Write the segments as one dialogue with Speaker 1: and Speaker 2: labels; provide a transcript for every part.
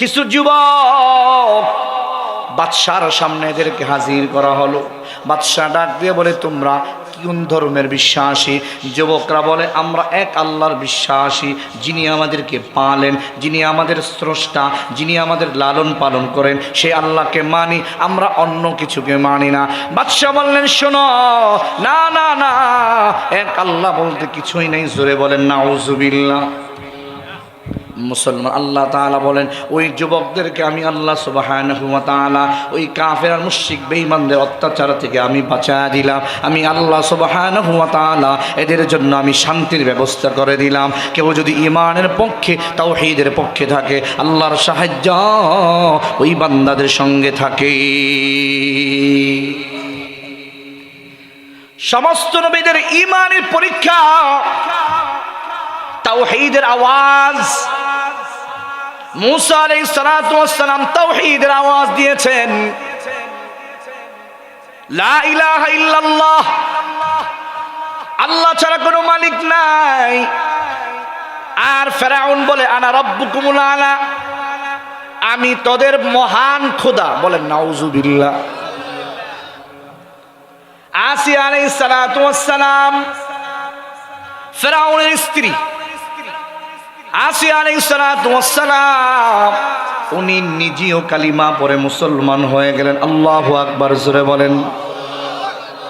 Speaker 1: কিছু যুবক বাদশার সামনে এদেরকে হাজির করা হলো। বাদশাহ ডাক দিয়ে বলে, তোমরা কোন ধর্মের বিশ্বাসী? যুবকরা বলে, আমরা এক আল্লাহর বিশ্বাসী, যিনি আমাদেরকে পালেন, যিনি আমাদের স্রষ্টা, যিনি আমাদের লালন পালন করেন। সে আল্লাহকে মানি, আমরা অন্য কিছুকে মানি না। বাদশাহ বললেন, শোনো, না না না, এক আল্লাহ বলতে কিছুই নেই। জোরে বলেন না ওজুবিল্লা মুসলমান, আল্লাহ তাআলা বলেন, ওই যুবকদেরকে আমি আল্লাহ তাআলা, ওই কাফের আর মুশরিক বেঈমানদের অত্যাচার থেকে আমি বাঁচায়া দিলাম। আমি আল্লাহ তাআলা এদের জন্য আমি শান্তির ব্যবস্থা করে দিলাম। কেউ যদি ইমানের পক্ষে, তাওহীদের পক্ষে থাকে, আল্লাহর সাহায্য ওই বান্দাদের সঙ্গে থাকে। সমস্ত নবীদের ইমানের পরীক্ষা, তাওহীদের আওয়াজ মুসা ওয়াস সালাম তাওহীদের আওয়াজ দিয়েছেন। লা আল্লাহ ছাড়া কোনো মালিক নাই। আর ফেরাউন বলে, আনা রব্বুকুমুল আলা। আমি তোদের মহান খোদা, বলেন নাউজুবিল্লাহ আসি আলাইহিস সালাতু ওয়াস সালাম, ফেরাউনের স্ত্রী উনি নিজেও কালিমা পরে মুসলমান হয়ে গেলেন। আল্লাহ আকবার জোরে বলেন।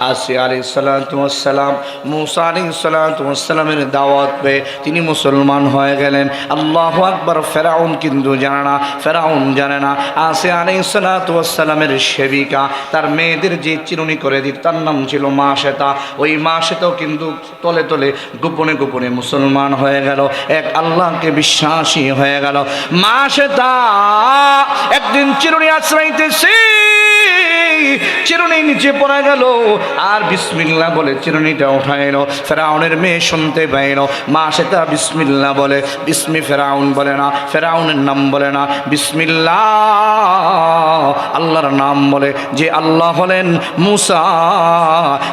Speaker 1: আসি আলি সালাতাম মুসা আলি সালাতামের দাওয়াত পেয়ে তিনি মুসলমান হয়ে গেলেন। আল্লাহ আকবর, ফেরাউন কিন্তু জানে না, ফেরাউন জানে না। আসি আলি সালাতামের সেবিকা, তার মেয়েদের যে চিরুনি করে দিত, তার নাম ছিল মা শ্বেতা ওই মা শ্বেতাও কিন্তু তলে তলে গোপনে গোপনে মুসলমান হয়ে গেল। এক আল্লাহকে বিশ্বাসী হয়ে গেল। মা শ্বেতা একদিন চিরুনি আশ্রয়তেছে চিরুনি নিচে পড়ে গেল। আর বিসমিল্লা বলে চিরুনিটা এলো। ফেরাউনের মেয়ে শুনতে পাইল মা বিসমিল্লা বলে। বিসমি ফেরাউন বলে না, ফেরাউনের নাম বলে না। বিসমিল্লা, আল্লাহর নাম বলে যে আল্লাহ হলেন মুসা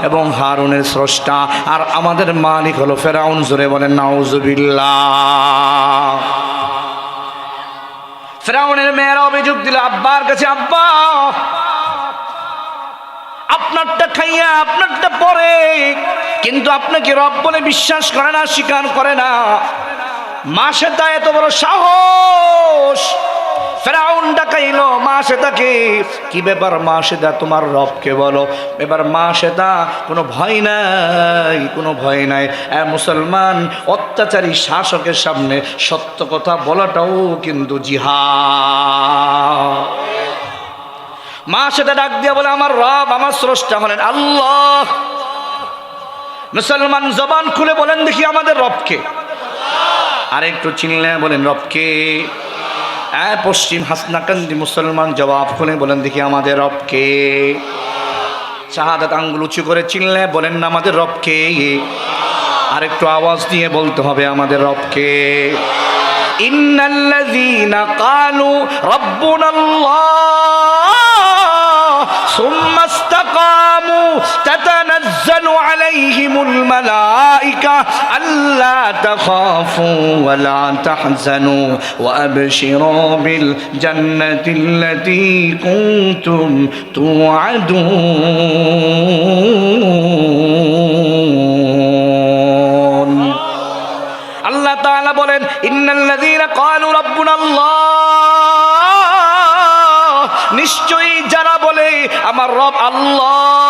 Speaker 1: এবং হারুনের স্রষ্টা। আর আমাদের মালিক হলো ফেরাউন, জোরে বলেন, নাউজুবিল্লাহ। ফেরাউনের মেয়েরা অভিযোগ দিল, আব্বার কাছে আব্বা আপনারটা খাইয়া, আপনারটা পরে। কিন্তু আপনাকে রব বলে বিশ্বাস করে না, স্বীকার করে না? মাসে তা এত বড় সাহস। ফেরাউন ডাকাইলো মা সেতাকে কি? ব্যাপার মা সেতা তোমার রবকে বলো। এবার মা সেতা কোনো ভয় নাই, কোনো ভয় নাই। মুসলমান, অত্যাচারী শাসকের সামনে সত্য কথা বলাটাও কিন্তু জিহাদ। মা সেটা ডাক দিয়া বলে, আমার রব, আমার স্রষ্টা হলেন আল্লাহ। মুসলমান জবান খুলে বলেন দেখি আমাদের রবকে। আর একটু চিনলে বলেন, রবকে। পশ্চিম হাসনাকান্দি মুসলমান জবাব খুলে বলেন দেখি আমাদের রবকে। শাহাদাত আঙ্গুল উঁচু করে চিনলে বলেন না আমাদের রবকে। আর একটু আওয়াজ দিয়ে বলতে হবে, আমাদের রবকে। ইন্নাল্লাযীনা ক্বালু রাব্বুনাল্লাহ। تتنزل عليهم الملائكة ألا تخافوا ولا تحزنوا وأبشروا بالجنة التي كنتم توعدون আল্লাহ তাআলা বলেন ইন্নাল্লাযীনা ক্বালু রাব্বুনাল্লাহ নিশ্চয়ই যারা বলে আমার রব আল্লাহ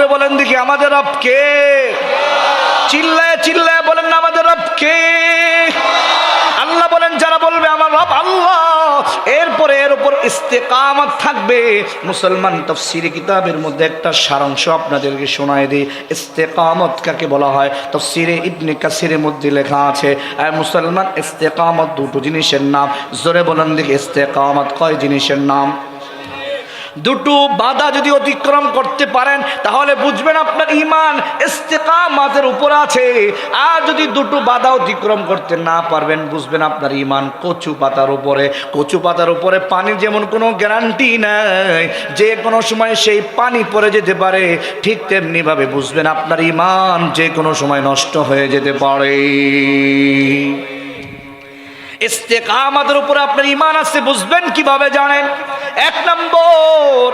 Speaker 1: জোরে বলেন দেখি, আমাদের রব কে? চিল্লায় চিল্লায় বলেন না আমাদের রব কে? আল্লাহ বলেন, যারা বলবে আমার রব আল্লাহ, এরপরে এর উপর ইস্তেকামত থাকবে। মুসলমান তফসির কিতাবের মধ্যে একটা সারাংশ আপনাদেরকে শোনায় দিই, ইস্তেকামত কাকে বলা হয়? তফসিরে ইবনে কাসিরের মধ্যে লেখা আছে আর মুসলমান ইস্তেকামত দুটো জিনিসের নাম, জোরে বলেন দেখি, ইস্তেকামত কয় জিনিসের নাম? দুটো বাধা যদি অতিক্রম করতে পারেন, তাহলে বুঝবেন আপনার ইমান ইস্তেকামাতের উপর আছে। আর যদি দুটো বাধা অতিক্রম করতে না পারবেন, বুঝবেন আপনার ইমান কচু পাতার উপরে। কচু পাতার উপরে পানি যেমন কোনো গ্যারান্টি নাই, যে কোনো সময় সেই পানি পড়ে যেতে পারে, ঠিক তেমনিভাবে বুঝবেন আপনার ইমান যে কোনো সময় নষ্ট হয়ে যেতে পারে। ইস্তেকামাতের উপর আপনার ইমান আছে, বুঝবেন কীভাবে জানেন? এক নম্বর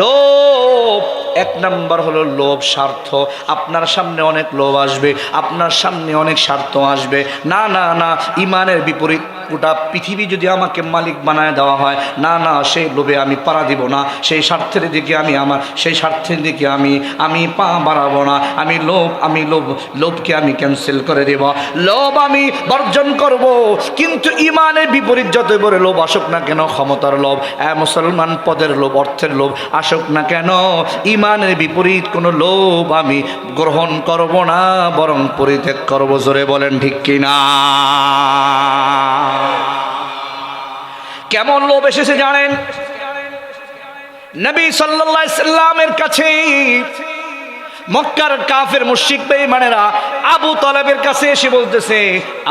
Speaker 1: লোভ, এক নাম্বার হলো লোভ স্বার্থ। আপনার সামনে অনেক লোভ আসবে, আপনার সামনে অনেক স্বার্থ আসবে। না না না ইমানের বিপরীত গোটা পৃথিবী যদি আমাকে মালিক বানায় দেওয়া হয়, না না সেই লোভে আমি পাড়া দিব না, সেই স্বার্থের দিকে আমি আমার, সেই স্বার্থের দিকে আমি আমি পা বাড়াবো না, আমি লোভ আমি লোভ, লোভকে আমি ক্যান্সেল করে দেব। লোভ আমি বর্জন করব, কিন্তু ইমানের বিপরীত যত বড় লোভ আসুক না কেন, ক্ষমতার লোভ, এ মুসলমান পদের লোভ, অর্থের লোভ আসুক না কেন, ইমানের বিপরীত কোনো লোভ আমি গ্রহণ করব না, বরং পরিত্যাগ করব, জোরে বলেন ঠিক কিনা? কেমন লোভ এসেছে জানেন? নবী সাল্লামের কাছে মক্কার কাফের মুশরিক বেঈমানেরা আবু তালেবের কাছে এসে বলতেছে,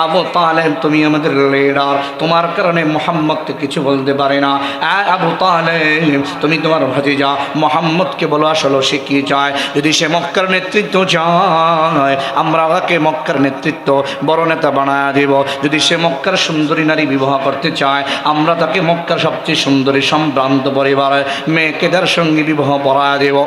Speaker 1: আবু তালেব, তুমি আমাদের লিডার তোমার কারণে মোহাম্মদকে কিছু বলতে পারে না। আবু তালেব, তুমি তোমার ভাতিজা মোহাম্মদকে বলো আসলে সে কি চায়? যদি সে মক্কার নেতৃত্ব চায়, আমরা ওকে মক্কার নেতৃত্ব বড় নেতা বানায় দেব। যদি সে মক্কার সুন্দরী নারী বিবাহ করতে চায়, আমরা তাকে মক্কার সবচেয়ে সুন্দরী সম্ভ্রান্ত পরিবারের মেয়েকে তার সঙ্গে বিবাহ পড়ায় দেব।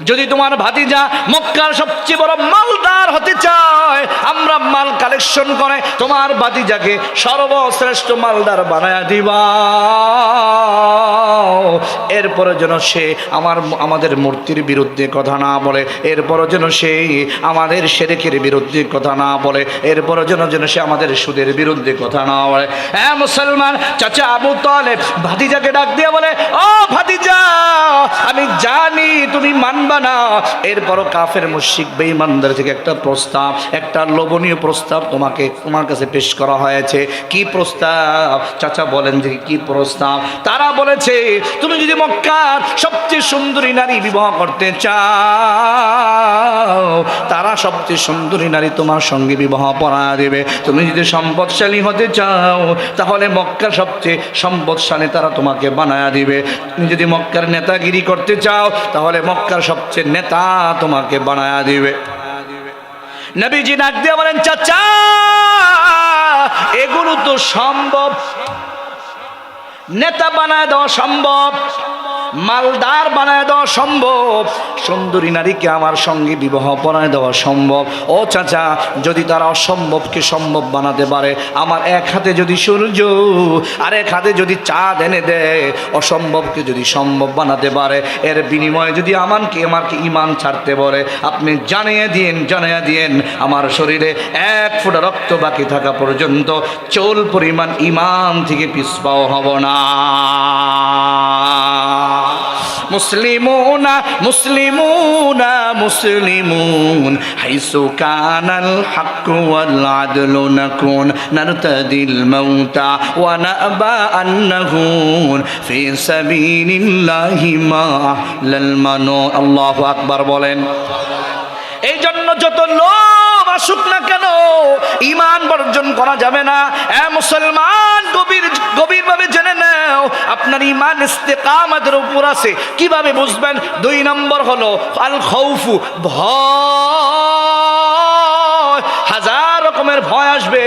Speaker 1: যদি তোমার ভাতিজা মক্কার সবচেয়ে বড় মালদার হতে চায় আমরা মাল কালেকশন করে তোমার ভাতিজাকে সর্বশ্রেষ্ঠ মালদার বানায় দিবা এরপরে যেন সে আমার, আমাদের মূর্তির বিরুদ্ধে কথা না বলে এরপরে যেন সে আমাদের সেরেকের বিরুদ্ধে কথা না বলে এরপরে যেন যেন সে আমাদের সুদের বিরুদ্ধে কথা না বলে। হ্যাঁ মুসলমান, চাচা আবু তালেব ভাতিজাকে ডাক দিয়ে বলে, ও ভাতিজা, আমি জানি তুমি মানবা না। এরপরও কাফের মুশিক বেঈমানদের থেকে একটা প্রস্তাব, একটা লোভনীয় প্রস্তাব তোমাকে, তোমার কাছে পেশ করা হয়েছে। কি প্রস্তাব? চাচা বলেন যে কি প্রস্তাব। তারা বলেছে, তুমি যদি মক্কার সবচেয়ে সুন্দরী নারী বিবাহ করতে চাও, তারা সবচেয়ে সুন্দরী নারী তোমার সঙ্গে বিবাহ পড়া দেবে। তুমি যদি সম্পদশালী হতে চাও, তাহলে মক্কার সবচেয়ে সম্পদশালী তারা তোমাকে বানায়া দিবে। তুমি যদি মক্কার নেতাগিরি করতে চাও, তাহলে মক্কার সবচেয়ে নেতা তোমাকে বানায়া দিবে। নবীজি ডাক দিয়ে বলেন চাচা এগুলো তো সম্ভব। নেতা বানায় দেওয়া সম্ভব। মালদার বানায় দেওয়া সম্ভব। সুন্দরী নারীকে আমার সঙ্গে বিবাহ পড়ায় দেওয়া সম্ভব। ও চাচা, যদি তারা অসম্ভবকে সম্ভব বানাতে পারে, আমার এক হাতে যদি সূর্য, আর এক হাতে যদি চাঁদ এনে দেয়, অসম্ভবকে যদি সম্ভব বানাতে পারে, এর বিনিময়ে যদি আমানকে আমাকে ইমান ছাড়তে বলে, আপনি জানিয়ে দিন জানিয়ে দিন, আমার শরীরে এক ফোঁটা রক্ত বাকি থাকা পর্যন্ত চোল পরিমাণ ইমান থেকে পিছপাও হব না। মুসলিমুনা মুসলিমুনা, মুসলিমুন। হাইসু কানাল হাক্কু ওয়াল আদলু নাকুন, নারতাদিল মাউতা, ওয়া নাবা আন্নাহুন। ফি সাবিলিল্লাহি মা লাল মানু। আল্লাহু আকবার বলেন। এই জন্য যত লোভ আসুক না কেন ইমান বর্জন করা যাবে না। এ মুসলমান, গভীর, গভীরভাবে জেনে নাও, আপনার ইমান ইস্তেকামাদের উপর আছে। কীভাবে বুঝবেন? দুই নম্বর হলো আল খৌফু ভয়। রকমের ভয় আসবে,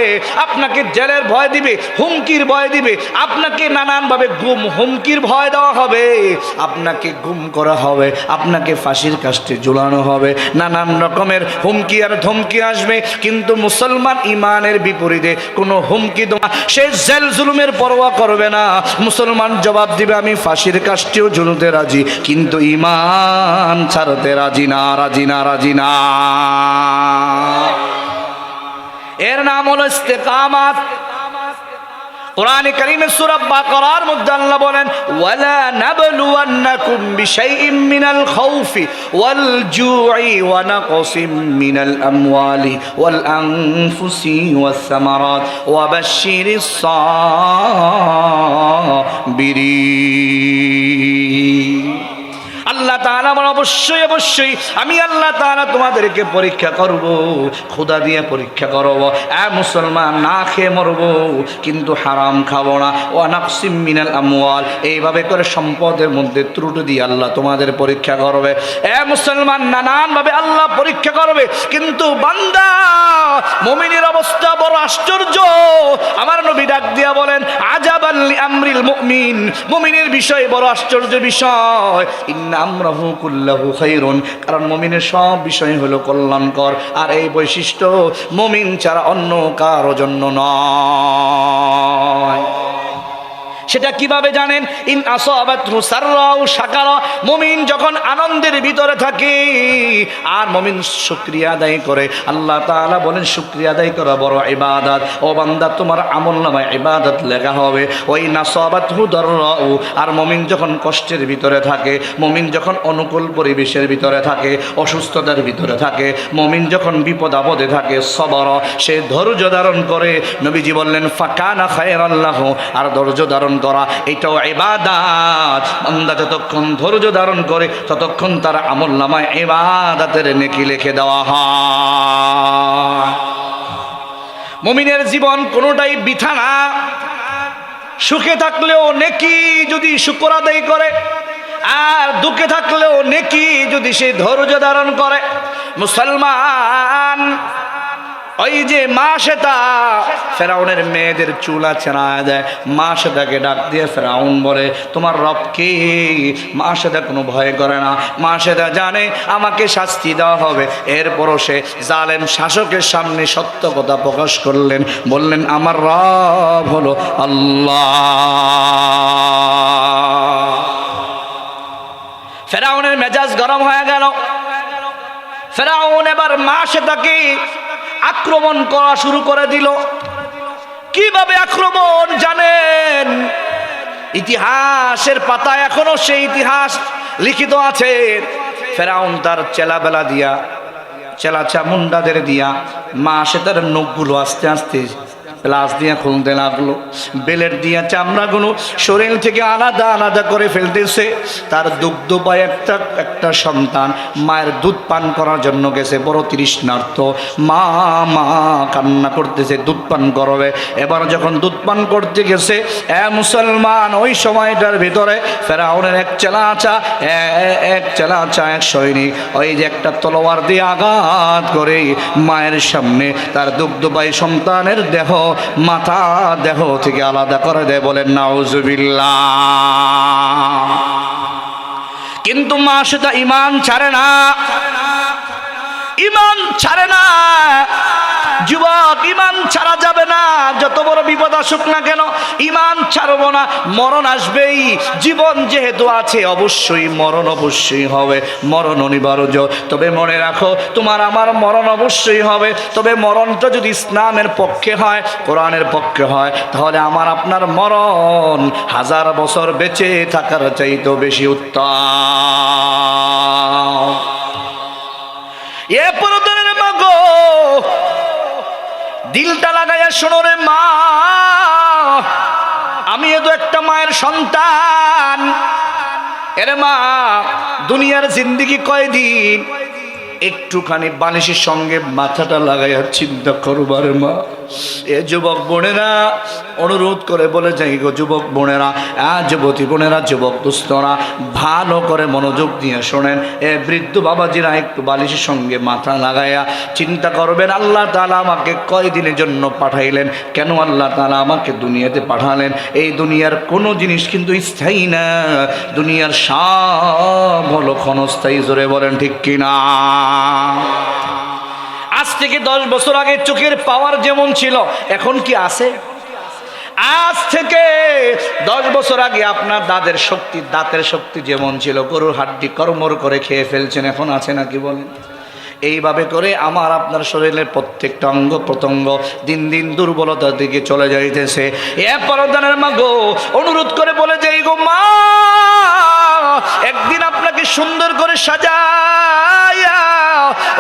Speaker 1: আপনাকে জেলের ভয় দিবে, হুমকির ভয় দিবে, আপনাকে নানানভাবে গুম, হুমকির ভয় দেওয়া হবে, আপনাকে গুম করা হবে, আপনাকে ফাঁসির কাস্টে ঝুলানো হবে, নানান রকমের হুমকি আর ধমকি আসবে, কিন্তু মুসলমান ইমানের বিপরীতে কোনো হুমকি দেওয়া, সে জেল জুলুমের পরোয়া করবে না, মুসলমান জবাব দিবে, আমি ফাঁসির কাস্টেও ঝুলতে রাজি, কিন্তু ইমান ছাড়তে রাজি না রাজি না রাজি না। এর নাম হলো ইস্তেকামাত। কোরআনে কারীমের সূরা বাকারার মধ্যে আল্লাহ বলেন, ওয়ালা নাবলুওয়ান্নাকুম বিশাইইম মিনাল খাউফি ওয়াল জুই ওয়া নাকসিম মিনাল আমওয়ালি ওয়াল আনফুসি ওয়াস সামারাত ওয়া বাশশিরিস সাবিরিন। আল্লাহ তাআলা আমার অবশ্যই অবশ্যই আমি আল্লাহ তাআলা তোমাদেরকে পরীক্ষা করব খোদা দিয়ে পরীক্ষা করব, এ মুসলমান না খেয়ে মরব, কিন্তু হারাম খাব না। ও নাকসিম মিনাল আমওয়াল, এইভাবে করে সম্পদের মধ্যে ত্রুটি দিয়ে আল্লাহ তোমাদের পরীক্ষা করবে। এ মুসলমান নানানভাবে আল্লাহ পরীক্ষা করবে, কিন্তু বান্দা, মুমিনের অবস্থা বড় আশ্চর্য। আমার নবী ডাক দিয়া বলেন আজাবাল্লি আমরিল মুমিন। মুমিনের বিষয় বড় আশ্চর্য বিষয়। ইন্না আমরাহু কুল্লাহু খাইরুন কারণ মমিনের সব বিষয় হলো কল্যাণকর। আর এই বৈশিষ্ট্য মমিন ছাড়া অন্য কারও জন্য নয়। সেটা কীভাবে জানেন? ইন মুমিন যখন আনন্দের ভিতরে থাকে, আর মুমিন শুকরিয়া আদায় করে। আল্লাহ তাআলা বলেন, শুকরিয়া আদায় করা বড় ইবাদত। ও বান্দা, তোমার আমলনামায় ইবাদত লেখা হবে। ওই নাসাবাতহু আর মুমিন যখন কষ্টের ভিতরে থাকে, মুমিন যখন অনুকূল পরিবেশের ভিতরে থাকে, অসুস্থতার ভিতরে থাকে, মুমিন যখন বিপদ আপদে থাকে, সবর, সে ধৈর্য ধারণ করে। নবীজি বললেন ফাঁকা না ফাকানা খায়রাল্লাহু। আর ধৈর্য ধারণ করা, এটাও ইবাদাত। বান্দা যতক্ষণ ধৈর্য ধারণ করে, ততক্ষণ তার আমল নামায় এবাদাতের নেকি লিখে দেওয়া হয়। মুমিনের জীবন কোনোটাই বিথা না। সুখে থাকলেও নেকি যদি শুকর আদায় করে, আর দুঃখে থাকলেও নেকি যদি সে ধৈর্য ধারণ করে। মুসলমান ওই যে মা সেতা ফেরাউনের মেয়েদের চুলা ছেড়া দেয় মা সেতাকে ডাক দিয়ে ফেরাউন বলে, তোমার রব কে? মা সেতা কোনো ভয় করে না। মা সেতা জানে, আমাকে শাস্তি দেওয়া হবে। এরপরও সে জালেম শাসকের সামনে সত্য কথা প্রকাশ করলেন। বললেন, আমার রব হলো আল্লাহ। ফেরাউনের মেজাজ গরম হয়ে গেল। ফেরাউন এবার মা সেটাকে আক্রমণ করা শুরু করে দিল। কীভাবে আক্রমণ জানেন? ইতিহাসের পাতায় এখনও সেই ইতিহাস লিখিত আছে। ফেরাউন তার চেলাবেলা দিয়া চেলা চামুন্ডাদের দিয়া মা সে তার নখগুলো আস্তে আস্তে প্লাস দিয়ে খুলতে লাগল বেলের দিয়া চামড়াগুলো শরীর থেকে আলাদা আলাদা করে ফেলতেছে। তার দুগ্ধ পায় একটা একটা সন্তান, মায়ের দুধ পান করার জন্য গেছে, বড় তৃষ্ণার্থ মা মা কান্না করতেছে, দুধ পান করবে। এবার যখন দুধ পান করতে গেছে, এ মুসলমান, ওই সময়টার ভিতরে ফেরাউনের এক চেলাচা এক চেলা আচা এক সৈনিক, ওই যে একটা তলোয়ার দিয়ে আঘাত করে মায়ের সামনে তার দুগ্ধবাহী সন্তানের দেহ। মাথা দেহ থেকে আলাদা করে দেয় বলেন নাউজুবিল্লা কিন্তু মা সেটা ইমান ছাড়ে না। ইমান ছাড়ে না। যুবক, ইমান ছাড়া যাবে না। যত বড় বিপদ আসুক না কেন, ইমান ছাড়বো না। মরণ আসবেই। জীবন যেহেতু আছে, অবশ্যই মরণ অবশ্যই হবে। মরণ অনিবার্য। তবে মনে রাখো, তোমার আমার মরণ অবশ্যই হবে। তবে মরণটা যদি ইসলামের পক্ষে হয়, কোরআনের পক্ষে হয়, তাহলে আমার আপনার মরণ হাজার বছর বেঁচে থাকার চাইতেও বেশি উত্তম। এ পরদনের মাগো দিলটা লাগাইয়া শোনো রে মা। আমি তো একটা মায়ের সন্তান। এরে মা, দুনিয়ার জিন্দিগি কয়দিন একটুখানি বালিশের সঙ্গে মাথাটা লাগাইয়া চিন্তা করবার মা। এ যুবক বোনেরা, অনুরোধ করে বলে যাই গো যুবক বোনেরা, আ যুবতী বোনেরা, যুবক দুস্তরা, ভালো করে মনোযোগ দিয়ে শোনেন। এ বৃদ্ধ বাবাজিরা একটু বালিশের সঙ্গে মাথা লাগাইয়া চিন্তা করবেন, আল্লাহ তালা আমাকে কয়দিনের জন্য পাঠাইলেন? কেন আল্লাহ তালা আমাকে দুনিয়াতে পাঠালেন? এই দুনিয়ার কোনো জিনিস কিন্তু স্থায়ী না। দুনিয়ার সব হলো ক্ষণস্থায়ী, জোরে বলেন ঠিক কিনা? আজ থেকে দশ বছর আগে চোখের পাওয়ার যেমন ছিল, এখন কি আছে? আজ থেকে দশ বছর আগে আপনার দাঁতের শক্তি দাঁতের শক্তি যেমন ছিল, গরুর হাড্ডি কর্মর করে খেয়ে ফেলছেন, এখন আছে নাকি বলেন? এইভাবে করে আমার আপনার শরীরের প্রত্যেকটা অঙ্গ প্রত্যঙ্গ দিন দিন দুর্বলতার দিকে চলে যাইতেছে। এ পরদানের মা গো, অনুরোধ করে বলে যাই গো মা, একদিন আপনাকে সুন্দর করে সাজাইয়া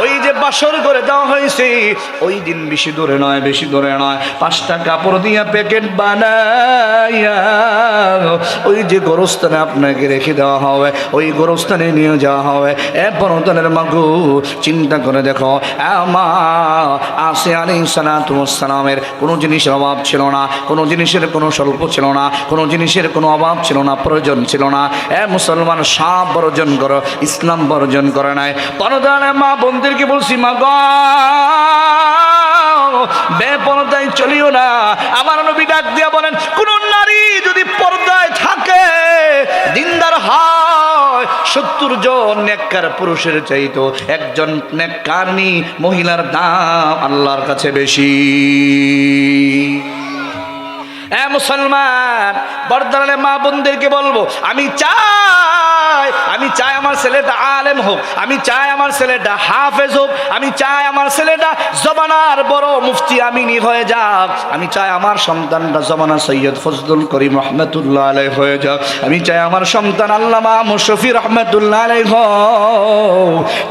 Speaker 1: ওই যে বাসর করে দেওয়া হয়েছে, ওই দিন বেশি দূরে নয়, বেশি দূরে নয়। পাঁচটা কাপড় দিয়া প্যাকেট বানাইয়া, ওই যে গোরস্থানে আপনাকে রেখে দেওয়া হবে, ওই গোরস্থানে নিয়ে যাওয়া হবে। এ পরতনের মাগু, চিন্তা করে দেখো, আমা, আসে আলী সালামের কোনো জিনিসের অভাব ছিল না, কোনো জিনিসের কোনো স্বল্প ছিল না, কোনো জিনিসের কোনো অভাব ছিল না, প্রয়োজন ছিল না। এ মুসলমান সাপ বর্জন করো, ইসলাম বর্জন করে নাই। পরদানে মা বোনদেরকে বলছি মা গো বেপরদায় চলিও না। আমার নবী ডাক দিয়া বলেন, কোন নারী যদি পর্দায় থাকে, দিনদার হয়, সত্তর জন নেককার পুরুষের চাইতো, একজন নেককারনি মহিলার দাম আল্লাহর কাছে বেশি। এ মুসলমান বর্দানে মা বোনদেরকে বলব, আমি চাই আমি চাই আমার ছেলেটা আলেম হোক, আমি চাই আমার ছেলেটা হাফেজ হোক, আমি চাই আমার ছেলেটা জমানার বড় মুফতি আমিনি হয়ে যাক, আমি চাই আমার সন্তানটা জমানা সৈয়দ ফজলুল করিম রহমতুল্লাহ আলাই হয়ে যাক, আমি চাই আমার সন্তান আল্লামা মুশফি রহমতুল্লাহ আলাই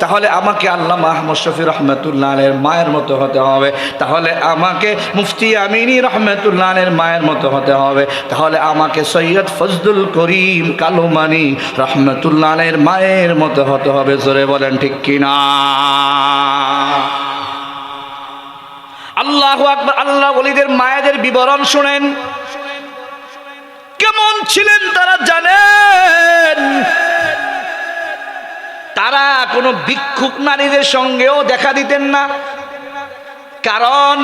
Speaker 1: তাহলে আমাকে আল্লামা মুশফি রহমতুল্লাহ আলের মায়ের মতো হতে হবে, তাহলে আমাকে মুফতি আমিনী রহমতুল্লাহ আলের মায়ের মতো হতে হবে। তাহলে আমাকে সৈয়দ ফজলুল করিম কালুমানি রহমতুল্লাহ আলের মায়ের মতো হতে হবে, জোরে বলেন ঠিক কিনা? আল্লাহ আকবর, আল্লাহ ওলিদের মায়েদের বিবরণ শুনেন। কেমন ছিলেন তারা জানেন? তারা কোনো ভিক্ষুক নারীদের সঙ্গেও দেখা দিতেন না। কারণ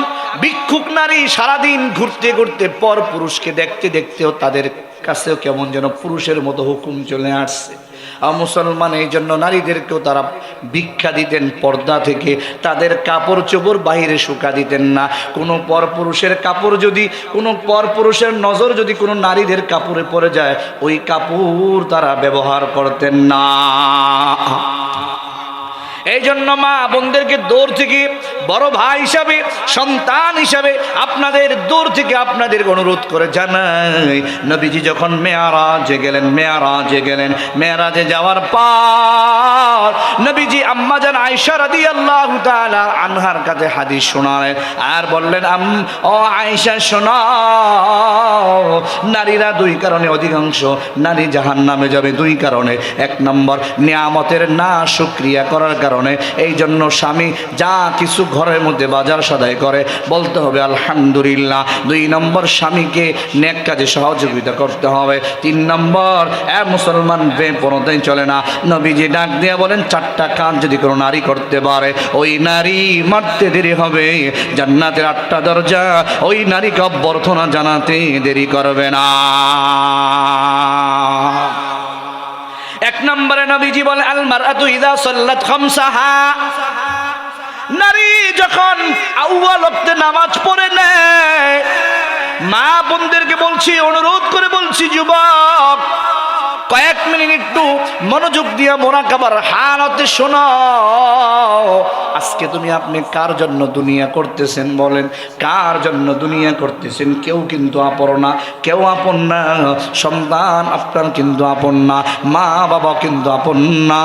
Speaker 1: ভিক্ষুক নারী সারাদিন ঘুরতে ঘুরতে পর পুরুষকে দেখতে দেখতেও তাদের কাছেও কেমন যেন পুরুষের মতো হুকুম চলে আসছে। মুসলমান এই জন্য নারীদেরকেও তারা ভিক্ষা দিতেন, পর্দা থেকে তাদের কাপড় চোপড় বাইরে শুকা দিতেন না। কোনো পরপুরুষের কাপড় যদি, কোনো পরপুরুষের নজর যদি কোনো নারীদের কাপড়ে পড়ে যায়, ওই কাপড় তারা ব্যবহার করতেন না। এই জন্য মা বোনদেরকে দূর থেকে, বড় ভাই হিসাবে, সন্তান হিসাবে আপনাদের দূর থেকে আপনাদের অনুরোধ করে জানাই। নবীজি যখন মেয়ারাজে গেলেন মেয়ারাজে গেলেন, মেয়ারাজে যাওয়ার পর নবীজি আম্মাজান আয়সা রাদি আল্লাহ আনহার কাছে হাদিস শোনালেন আর বললেন, আম, ও আয়সা শোনাও নারীরা দুই কারণে অধিকাংশ, নারী জাহান নামে যাবে দুই কারণে। এক নম্বর, নিয়ামতের না সুক্রিয়া করার কারণে। এই জন্য স্বামী যা কিছু ঘরের মধ্যে বাজার সদাই করে, বলতে হবে, আলহামদুলিল্লাহ, দুই নম্বর স্বামীকে নেক কাজে সহযোগিতা করতে হবে। তিন নম্বর, এ মুসলমান বেপরতাই চলে না। নবীজি ডাক দিয়ে বলেন, চারটা কাজ যদি কোনো নারী করতে পারে, ওই নারী মারতে দেরি হবে, জান্নাতের আটটা দরজা, ওই নারীকে অভ্যর্থনা জানাতে দেরি করবে না। এক নম্বরে নবীজি বলে আলমার ইদা সল্লাত খামসাহা। নারী যখন আউয়াল ওয়াক্তে নামাজ পড়ে নেয়, মা বোনদেরকে বলছি, অনুরোধ করে বলছি, যুবক কয়েক মিনিট একটু মনোযোগ দিয়ে মোনাকাবার হালতে শোনো আজকে তুমি আপনি কার জন্য দুনিয়া করতেছেন বলেন? কার জন্য দুনিয়া করতেছেন? কেউ কিন্তু আপন না, কেউ আপন না। সন্তান আপনার কিন্তু আপন না, মা বাবা কিন্তু আপন না।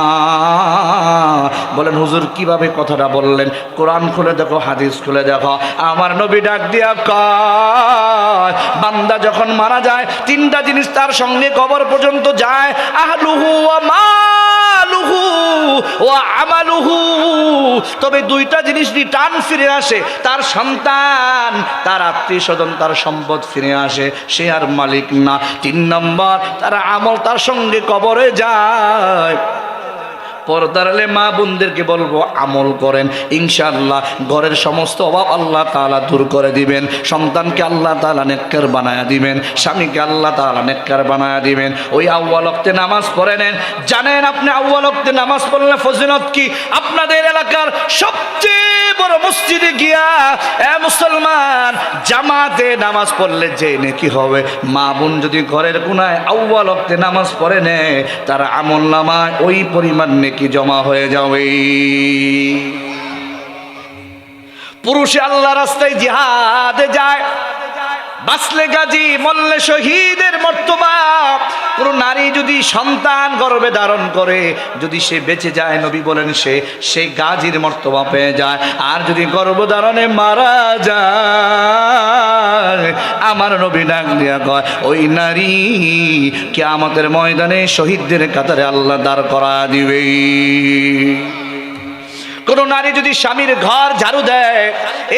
Speaker 1: বলেন, হুজুর কীভাবে কথাটা বললেন? কোরআন খুলে দেখো, হাদিস খুলে দেখো। আমার নবী ডাক দিয়া কয়, বান্দা যখন মারা যায়, তিনটা জিনিস তার সঙ্গে কবর পর্যন্ত যায়। আহলুহু ওয়া মালুহু ও আমালুহু। তবে দুইটা জিনিস রিটার্ন ফিরে আসে, তার সন্তান, তার আত্মীয় স্বজন তার সম্পদ ফিরে আসে, সে আর মালিক না। তিন নম্বর, তার আমল তার সঙ্গে কবরে যায়। পর্দারালে মা বোনদেরকে বলব, আমল করেন। ইনশাআল্লাহ ঘরের সমস্ত অভাব আল্লাহ তাআলা দূর করে দিবেন। সন্তানকে আল্লাহ তাআলা নেককার বানায়া দিবেন। স্বামীকে আল্লাহ তাআলা নেককার বানায়া দিবেন। ওই আউ্বাল ওয়াক্তে নামাজ পড়ে নেন। জানেন আপনি আউ্বাল ওয়াক্তে নামাজ পড়লে ফজিলত কি? আপনাদের এলাকার সবচেয়ে বড় মসজিদে গিয়া, এ মুসলমান, জামাতে নামাজ পড়লে যে নেকি হবে? মা বোন যদি ঘরের কোনায় আউ্বাল নামাজ পড়ে নেয়, তার আমল নামায় ওই পরিমাণ নেকি জমা হয়ে যাবে? পুরুষে আল্লাহ রাস্তায় জিহাদে যায় বাসলে গাজী মল্লে শহীদের মর্তবা। কোন নারী যদি সন্তান গর্বে ধারণ করে, যদি সে বেঁচে যায়, নবী বলেন সে, সেই গাজীর মর্তবা পেয়ে যায়। আর যদি গর্ভধারণে মারা যায় আমার নবী ডাক দিয়া কয়, ওই নারী কে আমাদের ময়দানে শহীদদের কাতারে আল্লাহ দাঁড় করা দিবে। কোন নারী যদি স্বামীর ঘর ঝাড়ু দেয়,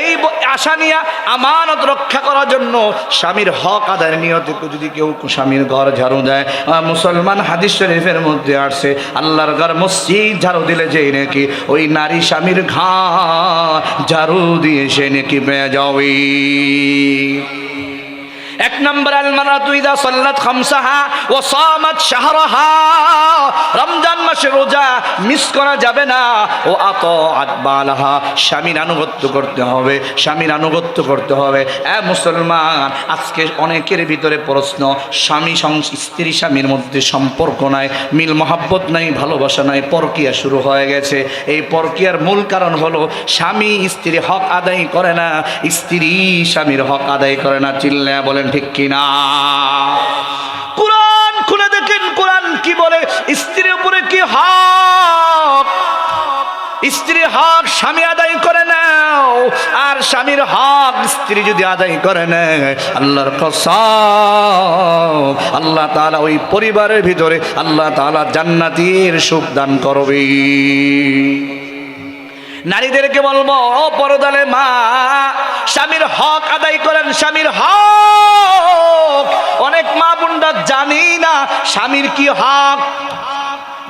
Speaker 1: এই আশা নিয়ে আমানত রক্ষা করার জন্য স্বামীর হক আদায়ের নিয়তে যদি কেউ স্বামীর ঘর ঝাড়ু দেয় মুসলমান হাদিস শরীফের মধ্যে আসছে, আল্লাহর ঘর মসজিদ ঝাড়ু দিলে যেই নাকি ওই নারী স্বামীর ঘা ঝাড়ু দিয়ে সে নাকি পেয়ে যাবে এক নম্বর আলমারাতু ইদা সাল্লাত খামসাহা ও সামাত শাহরাহা। রমজান মাসে রোজা মিস করা যাবে না। ও আত আতবালাহা স্বামীর আনুগত্য করতে হবে, স্বামীর আনুগত্য করতে হবে। এ মুসলমান, আজকে অনেকের ভিতরে প্রশ্ন, স্বামী স্ত্রী স্বামীর মধ্যে সম্পর্ক নাই, মিল মহাব্বত নাই, ভালোবাসা নাই, পরকিয়া শুরু হয়ে গেছে। এই পরকিয়ার মূল কারণ হলো, স্বামী স্ত্রী হক আদায় করে না, স্ত্রী স্বামীর হক আদায় করে না। চিল্লা বলেন ঠিক কিনা? কোরআন খুলে দেখেন, কোরআন কি বলে? স্ত্রীর উপরে কি হক? স্ত্রী হক স্বামী আদায় করে নাও, আর স্বামীর হক স্ত্রী যদি আদায় করে নেয়, আল্লাহর আল্লাহ তাআলা ওই পরিবারের ভিতরে আল্লাহ তাআলা জান্নাতের সুখ দান করবে। নারীদেরকে বলব, ও পরদালে মা, স্বামীর হক আদায় করেন, স্বামীর হক। অনেক মা বোনরা জানেই না স্বামীর কি হক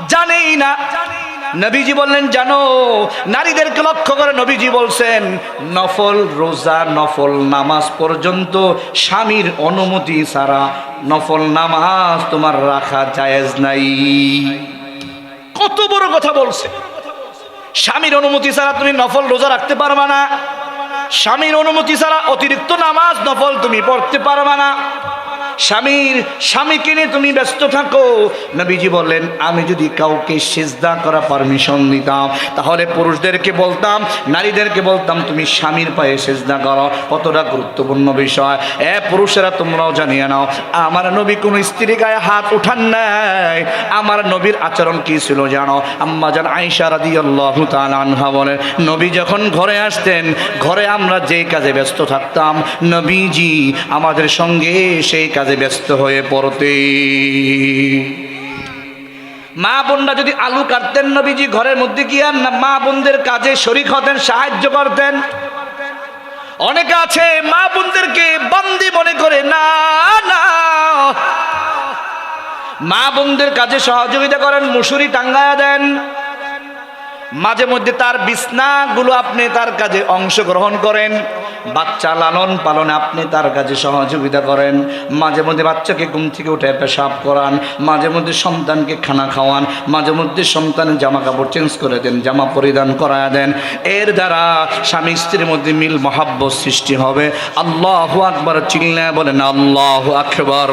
Speaker 1: জানেই না। নবীজি বললেন, জানো, নারীদেরকে লক্ষ্য করে নবীজি বলছেন, নফল রোজা, নফল নামাজ পর্যন্ত স্বামীর অনুমতি ছাড়া নফল নামাজ তোমার রাখা জায়েজ নাই। কত বড় কথা বলছে। স্বামীর অনুমতি ছাড়া তুমি নফল রোজা রাখতে পারবা না। স্বামীর অনুমতি ছাড়া অতিরিক্ত নামাজ নফল তুমি পড়তে পারবা না। স্বামীর স্বামীকে নিয়ে তুমি ব্যস্ত থাকো। নবীজি বললেন, আমি যদি কাউকে সেজদা করা পারমিশন দিতাম, তাহলে পুরুষদেরকে বলতাম, নারীদেরকে বলতাম, তুমি স্বামীর পায়ে সেজদা করো। কতটা গুরুত্বপূর্ণ বিষয়। এ পুরুষেরা, তোমরাও জানিয়ে নাও, আমার নবী কোনো স্ত্রী গায়ে হাত উঠান নাই। আমার নবীর আচরণ কি ছিল জানো? আম্মা জান আইসা রাদি আল্লাহ আনহা বলেন, নবী যখন ঘরে আসতেন, ঘরে আমরা যেই কাজে ব্যস্ত থাকতাম, নবীজি আমাদের সঙ্গে সেই কাজে ব্যস্ত হয়ে পড়তে মা বোনরা যদি আলু কাটতেন নবীজি, ঘরের মধ্যে গিয়ে না মা বোনদের কাজে শরিক হতেন, সাহায্য করতেন। অনেকে আছে মা বোনদেরকে বন্দি মনে করে, না না। মা বোনদের কাজে সহযোগিতা করেন, মুসুরি টাঙ্গায়া দেন। মাঝে মধ্যে তার বিছনাগুলো আপনি তার কাজে অংশগ্রহণ করেন। বাচ্চা লালন পালনে আপনি তার কাজে সহযোগিতা করেন। মাঝে মধ্যে বাচ্চাকে ঘুম থেকে উঠে পেশাব করান। মাঝে মধ্যে সন্তানকে খানা খাওয়ান। মাঝে মধ্যে সন্তানের জামা কাপড় চেঞ্জ করে দেন, জামা পরিধান করায় দেন। এর দ্বারা স্বামী স্ত্রীর মধ্যে মিল মহাব্বত সৃষ্টি হবে। আল্লাহ আকবর চিল্লা বলেন, আল্লাহ আকবর।